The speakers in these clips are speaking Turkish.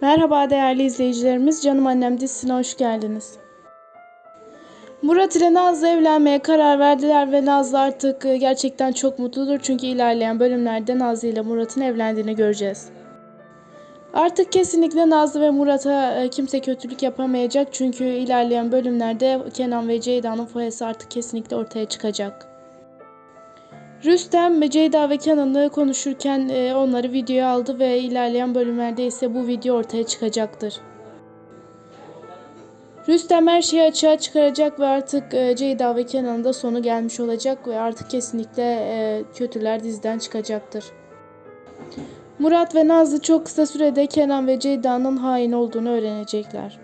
Merhaba değerli izleyicilerimiz, Canım Annem dizisine hoş geldiniz. Murat ile Nazlı evlenmeye karar verdiler ve Nazlı artık e, gerçekten çok mutludur çünkü ilerleyen bölümlerde Nazlı ile Murat'ın evlendiğini göreceğiz. Artık kesinlikle Nazlı ve Murat'a e, kimse kötülük yapamayacak çünkü ilerleyen bölümlerde Kenan ve Ceyda'nın foyası artık kesinlikle ortaya çıkacak. Rüstem Ceyda ve Kenan'ı konuşurken e, onları videoya aldı ve ilerleyen bölümlerde ise bu video ortaya çıkacaktır. Rüstem her şeyi açığa çıkaracak ve artık e, Ceyda ve Kenan'ın da sonu gelmiş olacak ve artık kesinlikle e, kötüler diziden çıkacaktır. Murat ve Nazlı çok kısa sürede Kenan ve Ceyda'nın hain olduğunu öğrenecekler.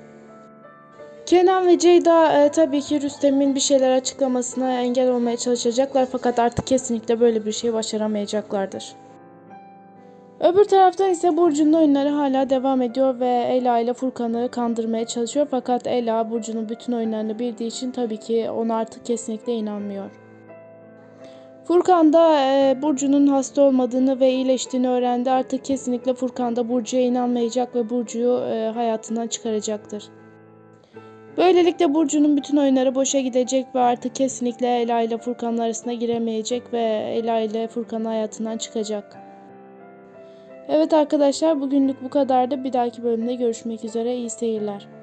Kenan ve Ceyda e, tabii ki Rüstem'in bir şeyler açıklamasına engel olmaya çalışacaklar fakat artık kesinlikle böyle bir şey başaramayacaklardır. Öbür taraftan ise Burcu'nun oyunları hala devam ediyor ve Ela ile Furkan'ı kandırmaya çalışıyor fakat Ela Burcu'nun bütün oyunlarını bildiği için tabii ki ona artık kesinlikle inanmıyor. Furkan da e, Burcu'nun hasta olmadığını ve iyileştiğini öğrendi. Artık kesinlikle Furkan da Burcu'ya inanmayacak ve Burcu'yu e, hayatından çıkaracaktır. Böylelikle Burcu'nun bütün oyunları boşa gidecek ve artık kesinlikle Ela ile Furkan arasına giremeyecek ve Ela ile Furkan hayatından çıkacak. Evet arkadaşlar bugünlük bu kadardı. Bir dahaki bölümde görüşmek üzere. İyi seyirler.